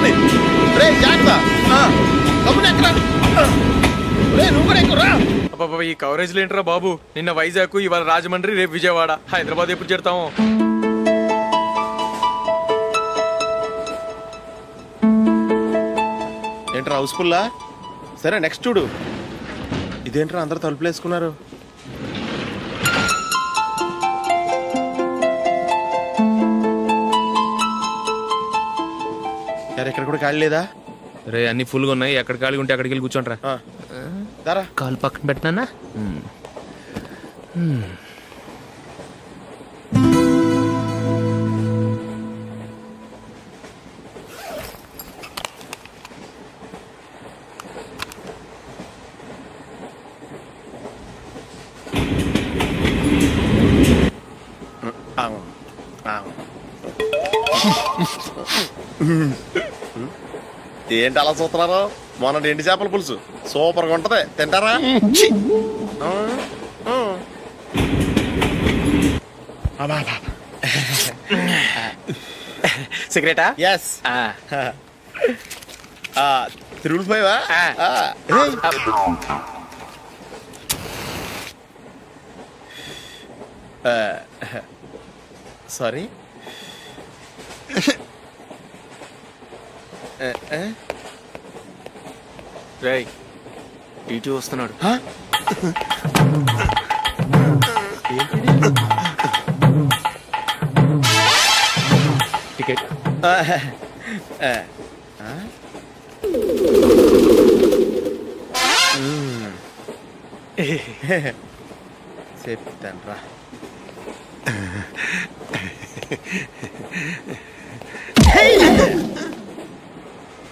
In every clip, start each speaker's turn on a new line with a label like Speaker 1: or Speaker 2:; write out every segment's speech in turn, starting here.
Speaker 1: Company రే జాగ్రత్త. ఆ, company ఎక్కడ? ఆ, రే నువ్వు కూడా ఎక్కురా
Speaker 2: అబ్బాబా ఈ కవరేజ్ ఏంట్రా బాబు? నిన్న వైజాగ్ ఇవాళ రాజమండ్రి రేపు విజయవాడ. హైదరాబాద్ ఎప్పుడు చేరుతాము?
Speaker 1: ఏంట్రా హౌస్ఫుల్లా? సరే నెక్స్ట్ చూడు. ఇదేంట్రా అందరు తలుపులు ఇక్కడ కూడా ఖాళీ లేదా?
Speaker 2: రే అన్ని ఫుల్గా ఉన్నాయి. ఎక్కడ ఖాళీ ఉంటే అక్కడికి వెళ్ళి కూర్చోంట్రా
Speaker 1: ఆ, దారా.
Speaker 2: కాలు పక్కన పెట్టినా?
Speaker 1: ఏంటి అలా చూస్తున్నారు? మొన్న ఎండి చేపల పులుసు. సూపర్గా ఉంటది. తింటారా.
Speaker 2: సిగరెటా?
Speaker 1: ఎస్ తిరుగులు పోయావా?
Speaker 2: ఆ.
Speaker 1: సారీ.
Speaker 2: రేయ్ టీటీ వస్తున్నాడు. టికెట్.
Speaker 1: చెప్తాను రా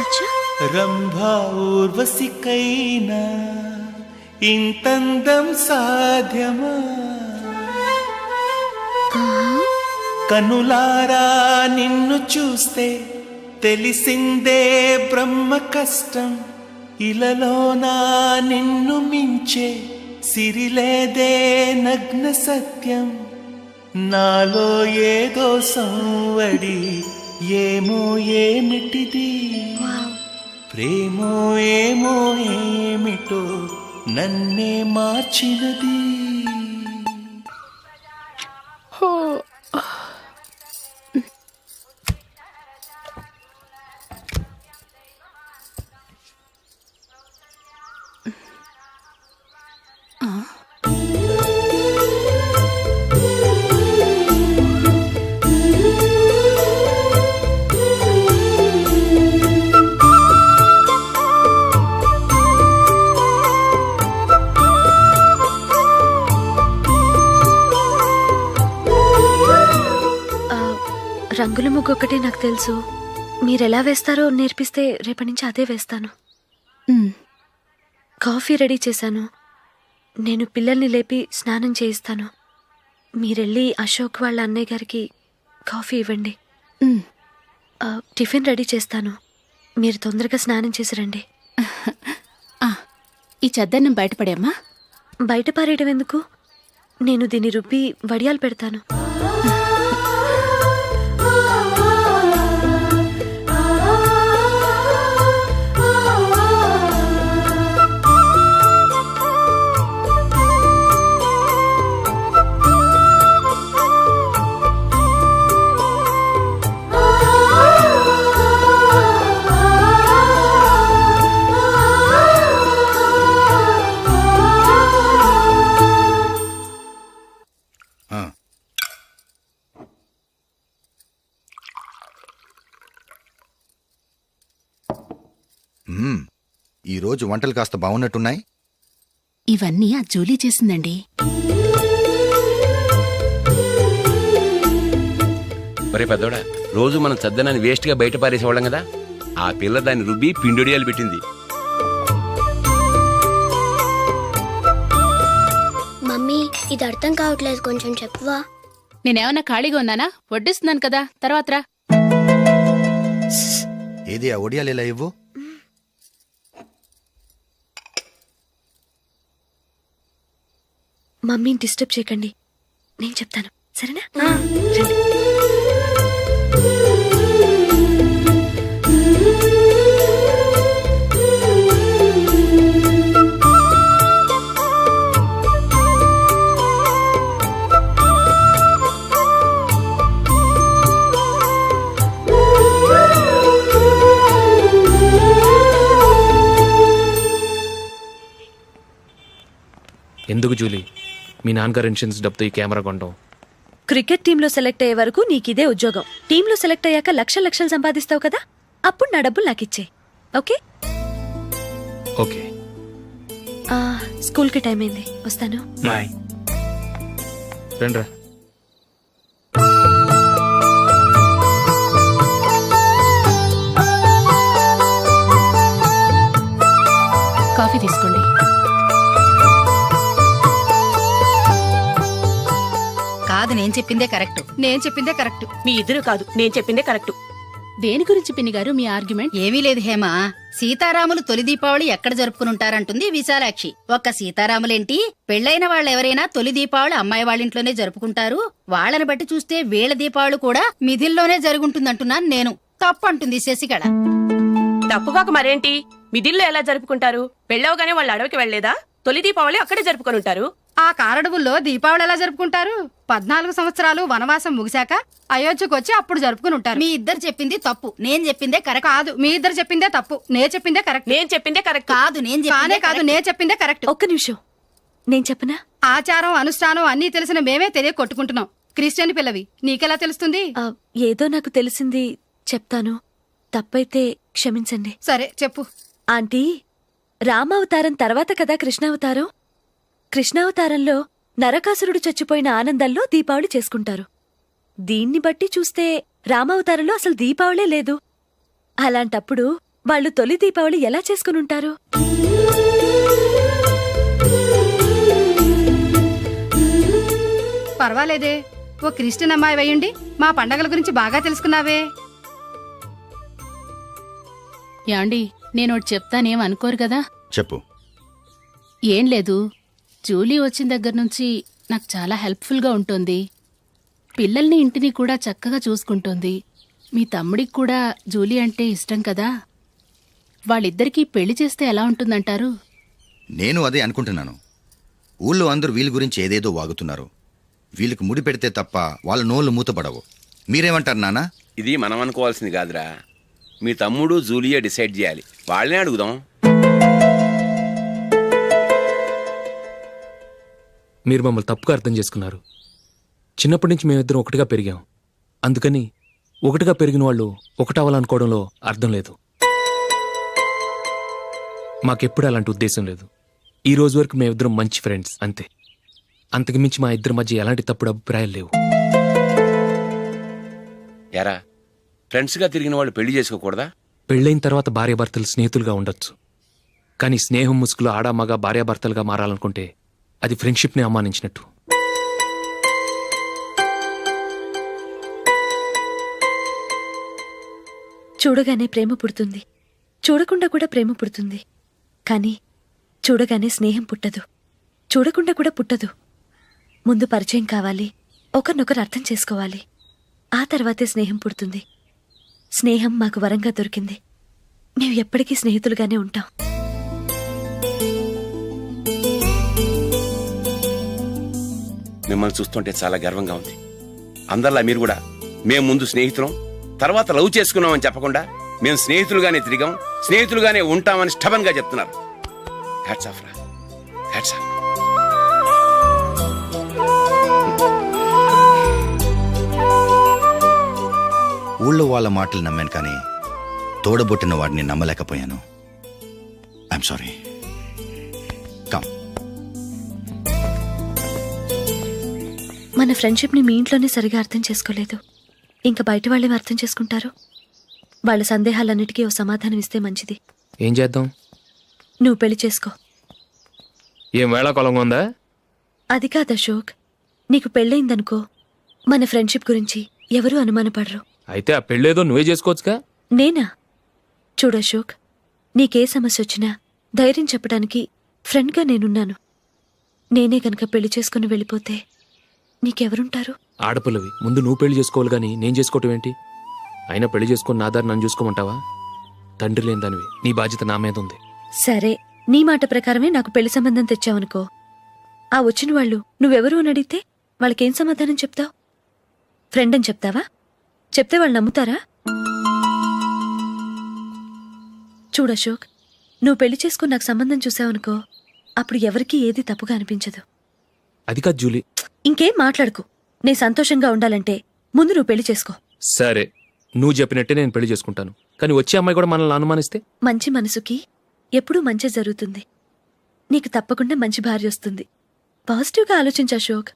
Speaker 3: అచ్చా.
Speaker 4: రంభా ఊర్వశికైనా ఇంతందం సాధ్యమా? కనులారా నిన్ను చూస్తే తెలిసిందే బ్రహ్మ కష్టం. ఇలలోనా నిన్ను మించే సిరిలేదే నగ్న సత్యం. నాలో ఏదో సంవడి ఏమో ఏమిటిది? ప్రేమో ఏమో ఏమిటో నన్నే మార్చినది.
Speaker 3: ఒకటే నాకు తెలుసు. మీరెలా వేస్తారో నేర్పిస్తే రేపటి నుంచి అదే వేస్తాను. కాఫీ రెడీ చేశాను. నేను పిల్లల్ని లేపి స్నానం చేయిస్తాను. మీరెళ్ళి అశోక్ వాళ్ళ అన్నయ్య గారికి కాఫీ ఇవ్వండి. టిఫిన్ రెడీ చేస్తాను. మీరు తొందరగా స్నానం చేసి రండి.
Speaker 5: ఈ చెద్దన్నం బయటపడేమ్మా
Speaker 3: బయట పారేయడం ఎందుకు? నేను దీన్ని రుబ్బి వడియాలు పెడతాను.
Speaker 6: ఈరోజు వంటలు కాస్త బాగున్నట్టున్నాయి?
Speaker 5: ఇవన్నీ ఆ జూలీ చేసిందండి.
Speaker 7: ఒరే పెద్దోడా రోజు మనం చద్దనాన్ని వేస్ట్గా బయట పారేసేవాళ్ళం కదా? ఆ పిల్ల దాన్ని రుబ్బి పిండొడియాలు పెట్టింది.
Speaker 8: మమ్మీ ఇది అర్థం కావట్లేదు కొంచెం చెప్పువా?
Speaker 5: నేనేమన్నా ఖాళీగా ఉన్నానా? వడ్డిస్తున్నాను కదా తర్వాత రా.
Speaker 6: ఏది ఆ ఒడియాలు ఇలా ఇవ్వు?
Speaker 3: మమ్మీని డిస్టర్బ్ చేయకండి. నేను చెప్తాను. సరేనా?
Speaker 2: ఎందుకు జూలీ? మీ నాన్నగారు ఇన్సూరెన్స్ డబ్బుతో ఈ కెమెరా కొనడం.
Speaker 3: క్రికెట్ టీంలో సెలెక్ట్ అయ్యే వరకు నీకు ఇదే ఉద్యోగం. టీంలో సెలెక్ట్ అయ్యాక లక్ష లక్షలు సంపాదిస్తావు కదా? అప్పుడు నా డబ్బులు నాకు ఇచ్చే ఓకే?
Speaker 2: ఓకే.
Speaker 3: ఆ, స్కూల్కి టైం అయింది. వస్తాను.
Speaker 2: బాయ్. రండ్రా.
Speaker 5: కాఫీ తీసుకోండి.
Speaker 9: కాదు నేను చెప్పిందే కరెక్ట్. నేను చెప్పిందే కరెక్ట్.
Speaker 10: మీ ఇద్దరు కాదు నేను చెప్పిందే కరెక్ట్.
Speaker 5: దేని గురించి పిన్ని గారు మీ ఆర్గ్యుమెంట్?
Speaker 9: ఏమీ లేదు హేమ. సీతారాములు తొలి దీపావళి ఎక్కడ జరుపుకుని ఉంటారంటుంది విశాలాక్షి. ఒక్క సీతారాములేంటి? పెళ్ళైన వాళ్ళెవరైనా తొలి దీపావళి అమ్మాయి వాళ్ళింట్లోనే జరుపుకుంటారు. వాళ్ళని బట్టి చూస్తే వీళ్ళ దీపావళి కూడా మిథిల్లోనే జరుగుంటుందంటున్నాను నేను. తప్పంటుంది శశికళ.
Speaker 10: తప్పుగాక మరేంటి? మిదిల్లో ఎలా జరుపుకుంటారు? పెళ్ళవగానే వాళ్ళు అడవికి వెళ్ళేదా తొలి దీపావళి అక్కడే జరుపుకొని ఉంటారు.
Speaker 9: ఆ కారడవుల్లో దీపావళి ఎలా జరుపుకుంటారు? పద్నాలుగు సంవత్సరాలు వనవాసం ముగిశాక అయోధ్యకు వచ్చి అప్పుడు జరుపుకుని ఉంటారు. మీ ఇద్దరు చెప్పింది తప్పు. నేను చెప్పిందే కరెక్ట్. కాదు మీ ఇద్దరు చెప్పిందే తప్పు. నేను చెప్పిందే కరెక్ట్.
Speaker 10: నేను చెప్పిందే కరెక్ట్.
Speaker 9: కాదు నేను కానే కాదు నేను చెప్పిందే కరెక్ట్.
Speaker 3: ఒక్క నిమిషం. నేను చెప్పనా?
Speaker 9: ఆచారం అనుష్ఠానం అన్నీ తెలిసిన మేమే తెలియ కొట్టుకుంటున్నాం. క్రిస్టియన్ పిల్లవి నీకెలా తెలుస్తుంది?
Speaker 3: ఆ, ఏదో నాకు తెలిసింది. చెప్తాను. తప్పైతే క్షమించండి.
Speaker 9: సరే చెప్పు.
Speaker 3: ఆంటీ రామావతారం తర్వాత కదా కృష్ణావతారం? కృష్ణావతారంలో నరకాసురుడు చచ్చిపోయిన ఆనందంలో దీపావళి చేసుకుంటారు. దీన్ని బట్టి చూస్తే రామావతారంలో అసలు దీపావళే లేదు. అలాంటప్పుడు వాళ్ళు తొలి దీపావళి ఎలా చేసుకుని ఉంటారు
Speaker 9: పర్వాలేదే. ఓ క్రిస్టియన్ అమ్మాయి అయ్యుండి మా పండగల గురించి బాగా తెలుసుకున్నావే.
Speaker 5: యాండి నేను ఒకటి చెప్తానేం అనుకోరు కదా?
Speaker 6: చెప్పు.
Speaker 5: ఏం లేదు. జూలీ వచ్చిన దగ్గర నుంచి నాకు చాలా హెల్ప్ఫుల్గా ఉంటుంది. పిల్లల్ని ఇంటిని కూడా చక్కగా చూసుకుంటుంది. మీ తమ్ముడికి కూడా జూలీ అంటే ఇష్టం కదా? వాళ్ళిద్దరికీ పెళ్ళి చేస్తే ఎలా ఉంటుందంటారు?
Speaker 6: నేను అదే అనుకుంటున్నాను. ఊళ్ళో అందరూ వీళ్ళ గురించి ఏదేదో వాగుతున్నారు. వీళ్ళకి ముడి పెడితే తప్ప వాళ్ళ నోళ్ళు మూతపడవు. మీరేమంటారు నాన్న
Speaker 7: ఇది మనం అనుకోవాల్సింది కాదురా. మీ తమ్ముడు జూలియా డిసైడ్ చేయాలి. వాళ్ళనే అడుగుదాం.
Speaker 2: మీరు మమ్మల్ని తప్పుగా అర్థం చేసుకున్నారు. చిన్నప్పటి నుంచి మేమిద్దరం ఒకటిగా పెరిగాం. అందుకని ఒకటిగా పెరిగిన వాళ్ళు ఒకటవ్వాలనుకోవడంలో అర్థం లేదు. మాకెప్పుడు అలాంటి ఉద్దేశం లేదు. ఈ రోజు వరకు మేమిద్దరం మంచి ఫ్రెండ్స్ అంతే. అంతకు మించి మా ఇద్దరి మధ్య ఎలాంటి తప్పుడు అభిప్రాయాలు లేవు.
Speaker 7: ఎరా ఫ్రెండ్స్గా తిరిగిన వాళ్ళు పెళ్ళి చేసుకోకూడదా?
Speaker 2: పెళ్ళైన తర్వాత భార్యాభర్తలు స్నేహితులుగా ఉండొచ్చు. కానీ స్నేహం ముసుగులో ఆడా మగ భార్యాభర్తలుగా మారాలనుకుంటే అది ఫ్రెండ్షిప్ని అవమానించినట్టు.
Speaker 3: చూడగానే ప్రేమ పుడుతుంది. చూడకుండా కూడా ప్రేమ పుడుతుంది. కానీ చూడగానే స్నేహం పుట్టదు. చూడకుండా కూడా పుట్టదు. ముందు పరిచయం కావాలి ఒకరినొకరు అర్థం చేసుకోవాలి. ఆ తర్వాతే స్నేహం పుడుతుంది. స్నేహం మాకు వరంగా దొరికింది. మేము ఎప్పటికీ స్నేహితులుగానే ఉంటాం.
Speaker 7: మిమ్మల్ని చూస్తుంటే చాలా గర్వంగా ఉంది. అందరిలా మీరు కూడా మేము ముందు స్నేహితులం తర్వాత లవ్ చేసుకున్నామని చెప్పకుండా మేము స్నేహితులుగానే తిరిగాం స్నేహితులుగానే ఉంటామని స్టబన్గా చెప్తున్నారు. హ్యాట్స్ ఆఫ్ రా. హ్యాట్స్ ఆఫ్
Speaker 6: ఊళ్ళో వాళ్ళ మాటలు నమ్మాను కానీ తోడబుట్టిన వాడిని నమ్మలేకపోయాను. ఐఎమ్ సారీ
Speaker 3: మన ఫ్రెండ్షిప్ని మీ ఇంట్లోనే సరిగా అర్థం చేసుకోలేదు. ఇంకా బయట వాళ్ళేం అర్థం చేసుకుంటారు? వాళ్ళ సందేహాలన్నిటికీ ఓ సమాధానం ఇస్తే మంచిది.
Speaker 2: ఏం చేద్దాం?
Speaker 3: నువ్వు పెళ్ళి చేసుకో.
Speaker 2: ఏం వేళ కొలంగా ఉందా?
Speaker 3: అది కాదు అశోక్. నీకు పెళ్ళయిందనుకో మన ఫ్రెండ్షిప్ గురించి ఎవరూ అనుమానపడరు.
Speaker 2: అయితే ఆ పెళ్ళేదో నువ్వే చేసుకోవచ్చుగా?
Speaker 3: నేనా? చూడు అశోక్ నీకే సమస్య వచ్చినా ధైర్యం చెప్పడానికి ఫ్రెండ్గా నేనున్నాను. నేనే గనక పెళ్ళి చేసుకుని వెళ్ళిపోతే నీకెవరుంటారు?
Speaker 2: ఆడపిల్లవి. ముందు నువ్వు పెళ్ళి చేసుకోవాలి కానీ నేను చేసుకోవటం ఏంటి? అయినా పెళ్ళి చేసుకుని నా దారి నన్ను చూసుకోమంటావా? తండ్రి లేని దానివి. నీ బాధ్యత నా మీద ఉంది.
Speaker 3: సరే నీ మాట ప్రకారమే నాకు పెళ్ళి సంబంధం తెచ్చావనుకో. ఆ వచ్చిన వాళ్ళు నువ్వెవరు అని అడిగితే వాళ్ళకేం సమాధానం చెప్తావు? ఫ్రెండ్ అని చెప్తావా? చెప్తే వాళ్ళు నమ్ముతారా? చూడు అశోక్ నువ్వు పెళ్ళి చేసుకుని నాకు సంబంధం చూసావనుకో అప్పుడు ఎవరికీ ఏది తప్పుగా అనిపించదు.
Speaker 2: అది కాదు జూలీ.
Speaker 3: ఇంకేం మాట్లాడుకు. నేను సంతోషంగా ఉండాలంటే ముందు నువ్వు పెళ్ళి చేసుకో.
Speaker 2: సరే నువ్వు చెప్పినట్టే నేను పెళ్ళి చేసుకుంటాను. కానీ వచ్చే అమ్మాయి కూడా మనల్ని అనుమానిస్తే?
Speaker 3: మంచి మనసుకి ఎప్పుడూ మంచి జరుగుతుంది. నీకు తప్పకుండా మంచి భార్య వస్తుంది. పాజిటివ్గా ఆలోచించు అశోక్.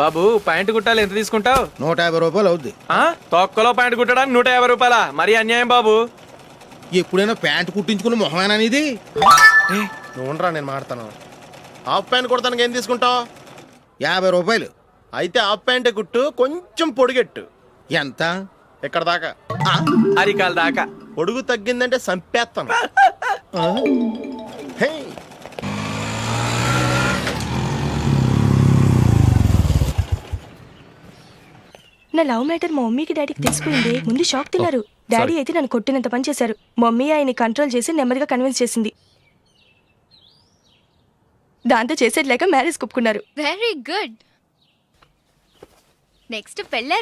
Speaker 2: బాబు పాయింట్ కుట్టాలి ఎంత తీసుకుంటావు?
Speaker 11: నూట యాభై రూపాయలు అవుద్ది.
Speaker 2: తొక్కలో పాయింట్ కుట్టడానికి నూట యాభై రూపాయల? మరి అన్యాయం బాబు.
Speaker 11: ఎప్పుడైనా ప్యాంట్ కుట్టించుకున్న మొహమేనా ఇది
Speaker 1: నువ్వురా నేను మాడతాను. హాఫ్ ప్యాంట్ కుడతానికి ఏం తీసుకుంటావు?
Speaker 11: యాభై రూపాయలు.
Speaker 1: అయితే హాఫ్ ప్యాంటే కుట్టు కొంచెం పొడిగెట్టు.
Speaker 11: ఎంత?
Speaker 1: ఇక్కడ దాకా.
Speaker 2: అరికాల దాకా.
Speaker 1: పొడుగు తగ్గిందంటే సంపేస్తాను హే!
Speaker 10: నా లవ్ మ్యాటర్ మా మమ్మీకి డాడీకి తెలిసిపోయింది ముందు షాక్ తిన్నారు. డాడీ అయితే నన్ను కొట్టినంత పని చేశారు. మమ్మీ ఆయన్ని కంట్రోల్ చేసి నెమ్మదిగా కన్విన్స్ చేసింది. దాంతో చేసేది లేక మ్యారేజ్ ఒప్పుకున్నారు
Speaker 8: వెరీ గుడ్ నెక్స్ట్ పెళ్ళి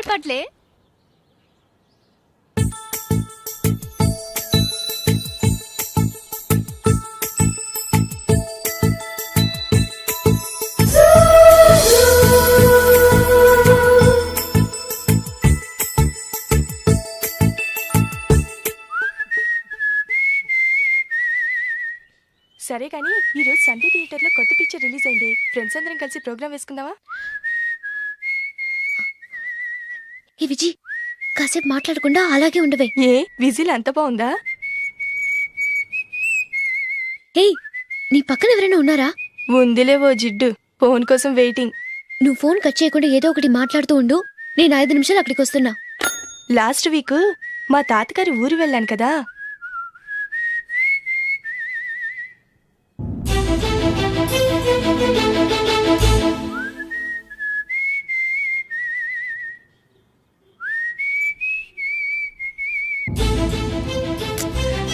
Speaker 10: అయింది ఫ్రెండ్స్ అందరం కలిసి ప్రోగ్రామ్ వేసుకుందామా?
Speaker 3: ఏ విజి
Speaker 12: కాసేపు మాట్లాడకుండా అలాగే ఉండవే.
Speaker 10: ఏ విజిల్ అంత బాగుందా?
Speaker 12: ఏయ్ నీ పక్కన ఎవరైనా ఉన్నారా?
Speaker 10: ఉందిలే ఓ జిడ్డు ఫోన్ కోసం వెయిటింగ్.
Speaker 12: నువ్వు ఫోన్ కట్ చేయకుండా ఏదో ఒకటి మాట్లాడుతూ ఉండు నేను ఐదు నిమిషాలు అక్కడికి వస్తున్నా.
Speaker 10: లాస్ట్ వీక్ మా తాతగారి ఊరు వెళ్ళాను కదా.